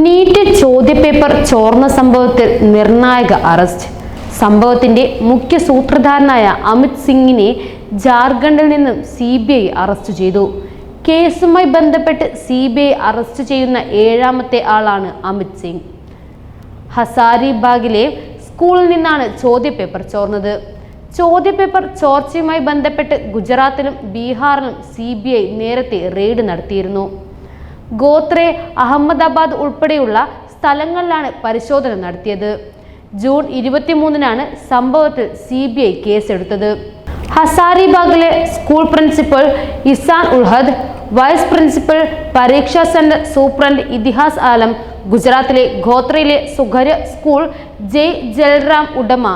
NEET ചോദ്യപേപ്പർ ചോർന്ന സംഭവത്തിൽ നിർണായക അറസ്റ്റ്. സംഭവത്തിന്റെ മുഖ്യ സൂത്രധാരനായ അമിത് സിംഗിനെ ജാർഖണ്ഡിൽ നിന്നും സി ബി ഐ അറസ്റ്റ് ചെയ്തു. കേസുമായി ബന്ധപ്പെട്ട് സി ബി ഐ അറസ്റ്റ് ചെയ്യുന്ന ഏഴാമത്തെ ആളാണ് അമിത് സിംഗ്. ഹസാരിബാഗിലെ സ്കൂളിൽ നിന്നാണ് ചോദ്യപേപ്പർ ചോർന്നത്. ചോദ്യപേപ്പർ ചോർച്ചയുമായി ബന്ധപ്പെട്ട് ഗുജറാത്തിലും ബീഹാറിലും സി ബി ഐ നേരത്തെ റെയ്ഡ് നടത്തിയിരുന്നു. ഗോത്രെ അഹമ്മദാബാദ് ഉൾപ്പെടെയുള്ള സ്ഥലങ്ങളിലാണ് പരിശോധന നടത്തിയത്. ജൂൺ ഇരുപത്തിമൂന്നിനാണ് സംഭവത്തിൽ സി ബി ഐ കേസെടുത്തത്. ഹസാരിബാഗിലെ school principal Ehsan Ulhaq vice principal പരീക്ഷാ സെന്റർ സൂപ്രണ്ട് ഇതിഹാസ് ആലം ഗുജറാത്തിലെ ഗോത്രയിലെ സ്വകാര്യ സ്കൂൾ ജയ് ജൽറാം ഉടമ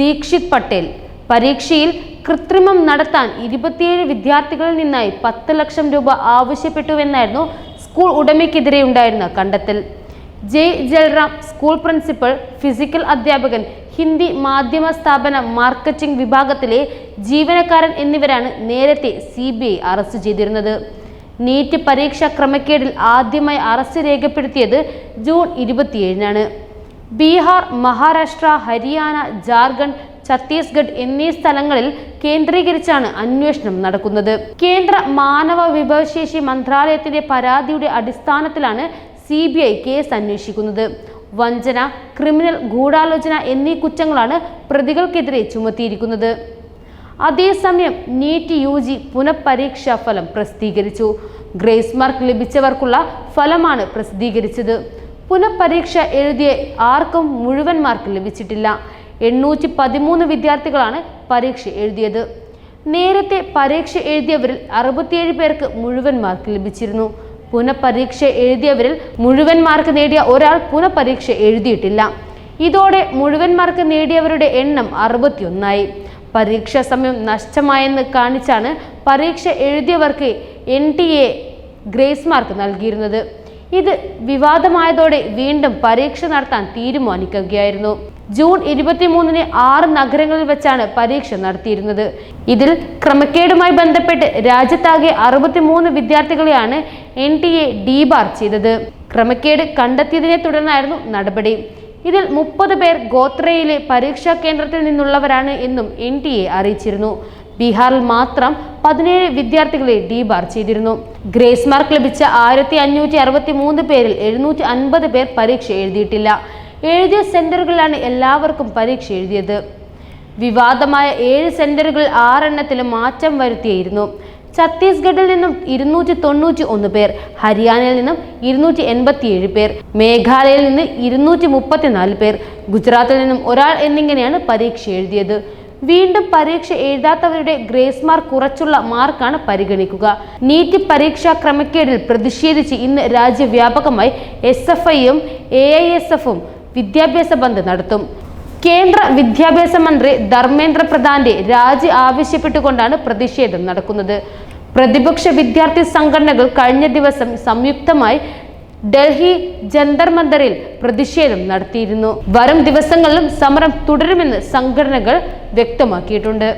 ദീക്ഷിത് പട്ടേൽ. പരീക്ഷയിൽ കൃത്രിമം നടത്താൻ ഇരുപത്തിയേഴ് വിദ്യാർത്ഥികളിൽ നിന്നായി പത്ത് ലക്ഷം രൂപ ആവശ്യപ്പെട്ടുവെന്നായിരുന്നു സ്കൂൾ ഉടമയ്ക്കെതിരെ ഉണ്ടായിരുന്ന കണ്ടെത്തൽ. J. Jalram school principal physical അധ്യാപകൻ ഹിന്ദി മാധ്യമ സ്ഥാപന മാർക്കറ്റിംഗ് വിഭാഗത്തിലെ ജീവനക്കാരൻ എന്നിവരാണ് നേരത്തെ സി ബി ഐ അറസ്റ്റ് ചെയ്തിരുന്നത്. നീറ്റ് പരീക്ഷാ ക്രമക്കേടിൽ ആദ്യമായി അറസ്റ്റ് രേഖപ്പെടുത്തിയത് ജൂൺ ഇരുപത്തിയേഴിനാണ്. ബീഹാർ മഹാരാഷ്ട്ര ഹരിയാന ജാർഖണ്ഡ് ഛത്തീസ്ഗഡ് എന്നീ സ്ഥലങ്ങളിൽ കേന്ദ്രീകരിച്ചാണ് അന്വേഷണം നടക്കുന്നത്. കേന്ദ്ര മാനവ വിഭവശേഷി മന്ത്രാലയത്തിന്റെ പരാതിയുടെ അടിസ്ഥാനത്തിലാണ് സി ബി ഐ കേസ് അന്വേഷിക്കുന്നത്. വഞ്ചന ക്രിമിനൽ ഗൂഢാലോചന എന്നീ കുറ്റങ്ങളാണ് പ്രതികൾക്കെതിരെ ചുമത്തിയിരിക്കുന്നത്. അതേസമയം നീറ്റ് യു ജി പുനഃപരീക്ഷാ ഫലം പ്രസിദ്ധീകരിച്ചു. ഗ്രേസ് മാർക്ക് ലഭിച്ചവർക്കുള്ള ഫലമാണ് പ്രസിദ്ധീകരിച്ചത്. പുനഃപരീക്ഷ എഴുതിയ ആർക്കും മുഴുവൻ മാർക്ക് ലഭിച്ചിട്ടില്ല. എണ്ണൂറ്റി പതിമൂന്ന് വിദ്യാർത്ഥികളാണ് പരീക്ഷ എഴുതിയത്. നേരത്തെ പരീക്ഷ എഴുതിയവരിൽ അറുപത്തിയേഴ് പേർക്ക് മുഴുവൻ മാർക്ക് ലഭിച്ചിരുന്നു. പുനഃപരീക്ഷ എഴുതിയവരിൽ മുഴുവൻ മാർക്ക് നേടിയ ഒരാൾ പുനഃപരീക്ഷ എഴുതിയിട്ടില്ല. ഇതോടെ മുഴുവൻ മാർക്ക് നേടിയവരുടെ എണ്ണം അറുപത്തിയൊന്നായി. പരീക്ഷാ സമയം നഷ്ടമായെന്ന് കാണിച്ചാണ് പരീക്ഷ എഴുതിയവർക്ക് N T A grace mark നൽകിയിരുന്നത്. ഇത് വിവാദമായതോടെ വീണ്ടും പരീക്ഷ നടത്താൻ തീരുമാനിക്കുകയായിരുന്നു. ജൂൺ ഇരുപത്തിമൂന്നിന് ആറ് നഗരങ്ങളിൽ വെച്ചാണ് പരീക്ഷ നടത്തിയിരുന്നത്. ഇതിൽ ക്രമക്കേടുമായി ബന്ധപ്പെട്ട് രാജ്യത്താകെ അറുപത്തിമൂന്ന് വിദ്യാർത്ഥികളെയാണ് എൻ ടി എ ഡീബാർ ചെയ്തത്. ക്രമക്കേട് കണ്ടെത്തിയതിനെ തുടർന്നായിരുന്നു നടപടി. ഇതിൽ മുപ്പത് പേർ ഗോത്രയിലെ പരീക്ഷാ കേന്ദ്രത്തിൽ നിന്നുള്ളവരാണ് എന്നും എൻ ടി എ അറിയിച്ചിരുന്നു. ബീഹാറിൽ മാത്രം പതിനേഴ് വിദ്യാർത്ഥികളെ ഡീബാർ ചെയ്തിരുന്നു. ഗ്രേസ് മാർക്ക് ലഭിച്ച ആയിരത്തി അഞ്ഞൂറ്റി അറുപത്തി മൂന്ന് പേരിൽ എഴുന്നൂറ്റി അൻപത് പേർ പരീക്ഷ എഴുതിയിട്ടില്ല. എഴുതിയ സെന്ററുകളിലാണ് എല്ലാവർക്കും പരീക്ഷ എഴുതിയത്. വിവാദമായ ഏഴ് സെന്ററുകൾ ആറെണ്ണത്തിലും മാറ്റം വരുത്തിയിരുന്നു. ഛത്തീസ്ഗഡിൽ നിന്നും ഇരുന്നൂറ്റി തൊണ്ണൂറ്റി ഒന്ന് പേർ ഹരിയാനയിൽ നിന്നും ഇരുന്നൂറ്റി എൺപത്തിയേഴ് പേർ മേഘാലയയിൽ നിന്ന് ഇരുന്നൂറ്റി മുപ്പത്തിനാല് പേർ ഗുജറാത്തിൽ നിന്നും ഒരാൾ എന്നിങ്ങനെയാണ് പരീക്ഷ എഴുതിയത്. വീണ്ടും പരീക്ഷ എഴുതാത്തവരുടെ ഗ്രേസ് മാർക്ക് കുറച്ചുള്ള മാർക്കാണ് പരിഗണിക്കുക. നീറ്റ് പരീക്ഷാ ക്രമക്കേടിൽ പ്രതിഷേധിച്ച് ഇന്ന് രാജ്യവ്യാപകമായി എസ് എഫ് ഐയും എ ഐ എസ് എഫും വിദ്യാഭ്യാസ ബന്ദ് നടത്തും. കേന്ദ്ര വിദ്യാഭ്യാസ മന്ത്രി ധർമ്മേന്ദ്ര പ്രധാന്റെ രാജി ആവശ്യപ്പെട്ടുകൊണ്ടാണ് പ്രതിഷേധം നടക്കുന്നത്. പ്രതിപക്ഷ വിദ്യാർത്ഥി സംഘടനകൾ കഴിഞ്ഞ ദിവസം സംയുക്തമായി ഡൽഹി ജന്തർ മന്ദറിൽ പ്രതിഷേധം നടത്തിയിരുന്നു. വരും ദിവസങ്ങളിലും സമരം തുടരുമെന്ന് സംഘടനകൾ വ്യക്തമാക്കിയിട്ടുണ്ട്.